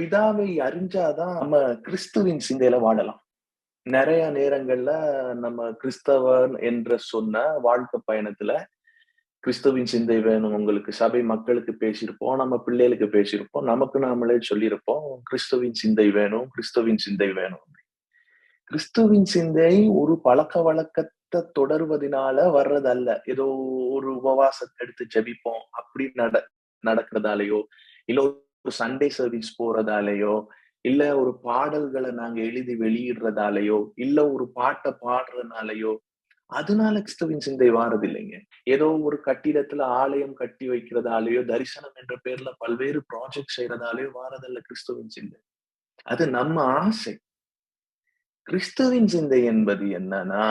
பிதாவை அறிஞ்சாதான் நம்ம கிறிஸ்துவின் சிந்தையில வாழலாம். நிறைய நேரங்கள்ல நம்ம கிறிஸ்தவன் என்று சொன்ன வாழ்க்கை பயணத்துல கிறிஸ்துவின் சிந்தை வேணும். உங்களுக்கு சபை மக்களுக்கு பேசியிருப்போம் நம்ம பிள்ளைகளுக்கு பேசியிருப்போம் நமக்கு நாமளே சொல்லியிருப்போம் கிறிஸ்துவின் சிந்தை வேணும் கிறிஸ்துவின் சிந்தை வேணும். கிறிஸ்துவின் சிந்தை ஒரு பழக்க வழக்கத்தை தொடர்வதனால வர்றதல்ல. ஏதோ ஒரு உபவாசத்தை எடுத்து ஜெபிப்போம் அப்படி நட நடக்கிறதாலேயோ இல்ல ஒரு சண்டே சர்வீஸ் போறதாலேயோ இல்ல ஒரு பாடல்களை நாங்க எழுதி வெளியிடுறதாலேயோ இல்ல ஒரு பாட்டை பாடுறதுனாலயோ அதனால கிறிஸ்தவின் சிந்தை வாரது இல்லைங்க ஏதோ ஒரு கட்டிடத்துல ஆலயம் கட்டி வைக்கிறதாலேயோ தரிசனம் என்ற பேர்ல பல்வேறு ப்ராஜெக்ட் செய்யறதாலேயோ வாரதல்ல கிறிஸ்துவின் சிந்தை. அது நம்ம ஆசை. கிறிஸ்துவின் சிந்தை என்பது என்னன்னா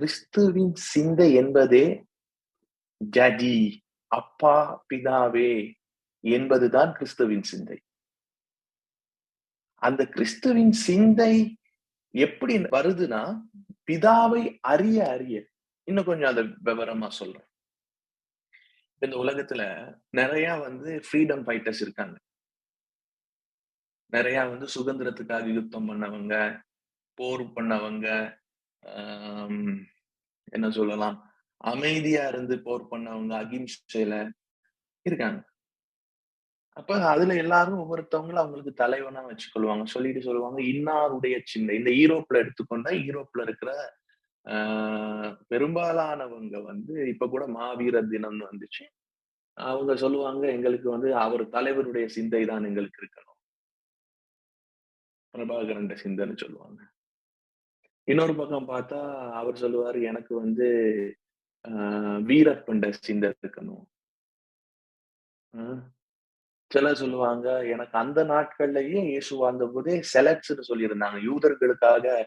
கிறிஸ்துவின் சிந்தை என்பதே ஜடி அப்பா பிதாவே என்பதுதான் கிறிஸ்துவின் சிந்தை. அந்த கிறிஸ்துவின் சிந்தை எப்படி வருதுன்னா பிதாவை அறிய அறிய. இன்னும் கொஞ்சம் அதை விவரமா சொல்றேன். இந்த உலகத்துல நிறைய வந்து ஃப்ரீடம் ஃபைட்டர்ஸ் இருக்காங்க. நிறைய வந்து சுதந்திரத்துக்காக யுத்தம் பண்ணவங்க போர் பண்ணவங்க என்ன சொல்லலாம்? அமைதியா இருந்து போர் பண்ணவங்க அகிம்சையில இருக்காங்க. அப்ப அதுல எல்லாரும் ஒவ்வொருத்தவங்களும் அவங்களுக்கு தலைவனா வச்சுக்கொள்வாங்க. சொல்லிட்டு சொல்லுவாங்க இன்னாருடைய சிந்தை. இந்த ஈரோப்ல எடுத்துக்கொண்டா ஈரோப்ல இருக்கிற ஆஹ் பெரும்பாலானவங்க வந்து இப்ப கூட மாவீர தினம்னு வந்துச்சு. அவங்க சொல்லுவாங்க எங்களுக்கு வந்து அவர் தலைவருடைய சிந்தை தான் எங்களுக்கு இருக்கணும். பிரபாகரன் சிந்தைன்னு சொல்லுவாங்க. இன்னொரு பக்கம் பார்த்தா அவர் சொல்லுவாரு எனக்கு வந்து ஆஹ் வீரப்பண்ட சிந்தை இருக்கணும். சில சொல்லுவாங்க எனக்கு அந்த நாட்கள்லயே இயேசு வாழ்ந்த போதே செலக்ட்ஸ்னு சொல்லியிருந்தாங்க. யூதர்களுக்காக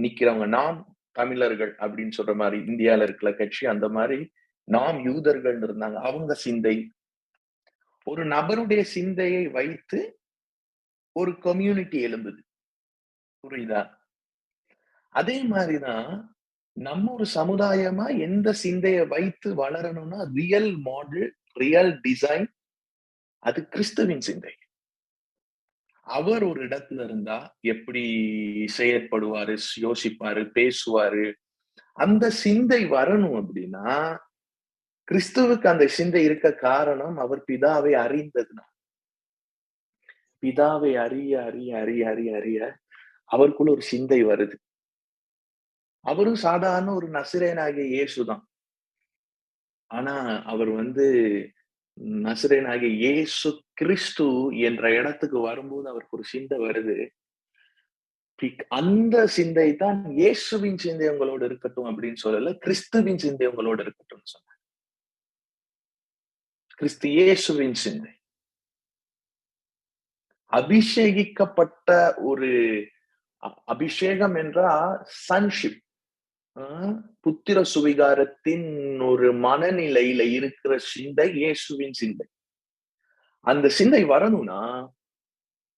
நிக்கிறவங்க நாம் தமிழர்கள் அப்படின்னு சொல்ற மாதிரி இந்தியால இருக்கிற கட்சி அந்த மாதிரி நாம் யூதர்கள் இருந்தாங்க. அவங்க சிந்தை. ஒரு நபருடைய சிந்தையை வைத்து ஒரு கம்யூனிட்டி எழும்புது. புரியுதா? அதே மாதிரிதான் நம்ம ஒரு சமுதாயமா எந்த சிந்தையை வைத்து வளரணும்னா ரியல் மாடல் ரியல் டிசைன் அது கிறிஸ்துவின் சிந்தை. அவர் ஒரு இடத்துல இருந்தா எப்படி செயற்படுவாரு யோசிப்பாரு பேசுவாரு? அந்த சிந்தை வரணும் அப்படின்னா கிறிஸ்துவுக்கு அந்த சிந்தை இருக்க காரணம் அவர் பிதாவை அறிந்ததுனா. பிதாவை அறிய அறிய அறிய அறிய அறிய அவருக்குள்ள ஒரு சிந்தை வருது. அவரும் சாதாரண ஒரு நசிரேனாகிய இயேசுதான். ஆனா அவர் வந்து நசிரேனாகிய இயேசு கிறிஸ்து என்ற இடத்துக்கு வரும்போது அவருக்கு ஒரு சிந்தை வருது. அந்த சிந்தை தான் இயேசுவின் சிந்தை உங்களோடு இருக்கட்டும் அப்படின்னு சொல்லல கிறிஸ்துவின் சிந்தை உங்களோடு இருக்கட்டும் சொன்ன கிறிஸ்து இயேசுவின் சிந்தை. அபிஷேகிக்கப்பட்ட ஒரு அபிஷேகம் என்றா சன்ஷிப் புத்திர சுவிகாரத்தின் ஒரு மனநிலையில இருக்கிற சிந்தை இயேசுவின் சிந்தை. அந்த சிந்தை வரணும்னா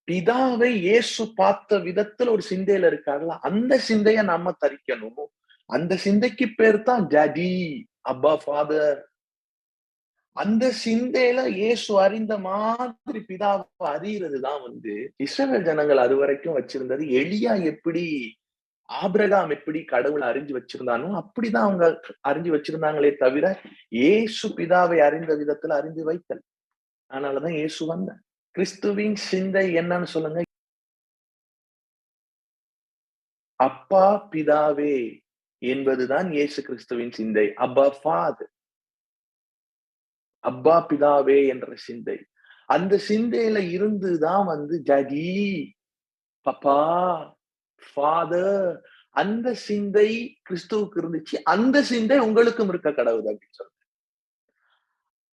பிதாவை இயேசு பார்த்த விதத்துல ஒரு சிந்தையில இருக்காருல அந்த சிந்தைய நாம தரிக்கணும். அந்த சிந்தைக்கு பேர் தான் ஜடி அப்பா ஃபாதர் அந்த சிந்தையில இயேசு அறிந்த மாதிரி பிதாவை அறியறது தான் வந்து இஸ்ரவேல் ஜனங்கள் அது வரைக்கும் வச்சிருந்தது. எளியா எப்படி ஆபிரகாம் எப்படி கடவுளை அறிஞ்சு வச்சிருந்தானோ அப்படிதான் அவங்க அறிஞ்சு வச்சிருந்தாங்களே தவிர ஏசு பிதாவை அறிந்த விதத்துல அறிந்து வைத்தல். அதனாலதான் இயேசு வந்த கிறிஸ்துவின் சிந்தை என்னன்னு சொல்லுங்க. அப்பா பிதாவே என்பதுதான் இயேசு கிறிஸ்துவின் சிந்தை. அப்பா ஃபாது அப்பா பிதாவே என்ற சிந்தை. அந்த சிந்தையில இருந்துதான் வந்து ஜதி பப்பா ஃபாதர் அந்த சிந்தை கிறிஸ்துவுக்கு இருந்துச்சு. அந்த சிந்தை உங்களுக்கும் இருக்க கடவுள் அப்படின்னு சொல்றேன்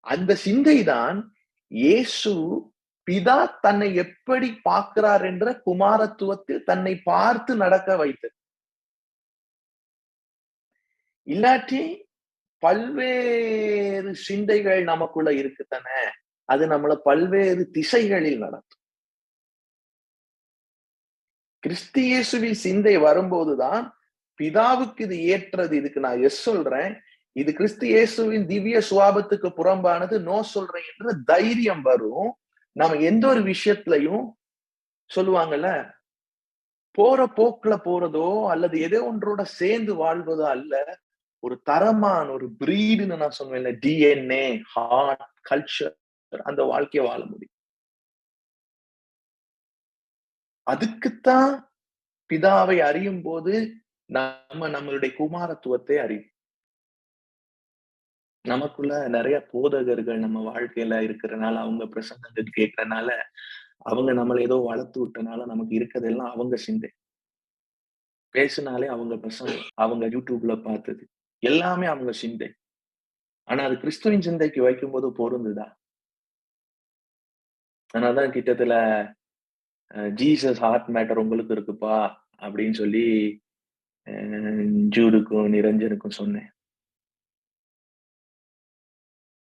அந்த சிந்தை தான் இயேசு பிதா தன்னை எப்படி பார்க்கிறார் என்ற குமாரத்துவத்தில் தன்னை பார்த்து நடக்க வைத்தது. இல்லாட்டி பல்வேறு சிந்தைகள் நமக்குள்ள இருக்குத்தானே அது நம்மள பல்வேறு திசைகளில் நடத்தும். கிறிஸ்தியேசுவின் சிந்தை வரும்போதுதான் பிதாவுக்கு இது ஏற்றது. இதுக்கு நான் எஸ் சொல்றேன். இது கிறிஸ்து இயேசுவின் திவ்ய சுவாபத்துக்கு புறம்பானது நோ சொல்றேன் என்ற தைரியம் வரும். நம்ம எந்த ஒரு விஷயத்திலையும் சொல்லுவாங்கல்ல போற போக்குல போறதோ அல்லது எதோ ஒன்றோட சேர்ந்து வாழ்வதோ அல்ல ஒரு தரமான ஒரு பிரீடுன்னு நான் சொல்லுவேன் டிஎன்ஏ ஹார்ட் கல்ச்சர் அந்த வாழ்க்கையை வாழ முடியும். அதுக்குத்தான் பிதாவை அறியும் போது நம்ம நம்மளுடைய குமாரத்துவத்தை அறியும். நமக்குள்ள நிறைய போதகர்கள் நம்ம வாழ்க்கையில இருக்கிறனால அவங்க பிரசங்கங்கள் கேட்கறனால அவங்க நம்மளை ஏதோ வளர்த்து விட்டனால நமக்கு இருக்கிறதெல்லாம் அவங்க சிந்தை. பேசினாலே அவங்க பிரசங்கம் அவங்க யூடியூப்ல பார்த்தது. எல்லாமே அவங்க சிந்தை. ஆனா அது கிறிஸ்துவின் சிந்தைக்கு வைக்கும் போது பொருந்துதா அதனாலதான் கிட்டத்துல ஜீசஸ் ஹார்ட் மேட்டர் உங்களுக்கு இருக்குப்பா அப்படின்னு சொல்லி ஜூடுக்கும் நிரஞ்சனுக்கும் சொன்னேன்.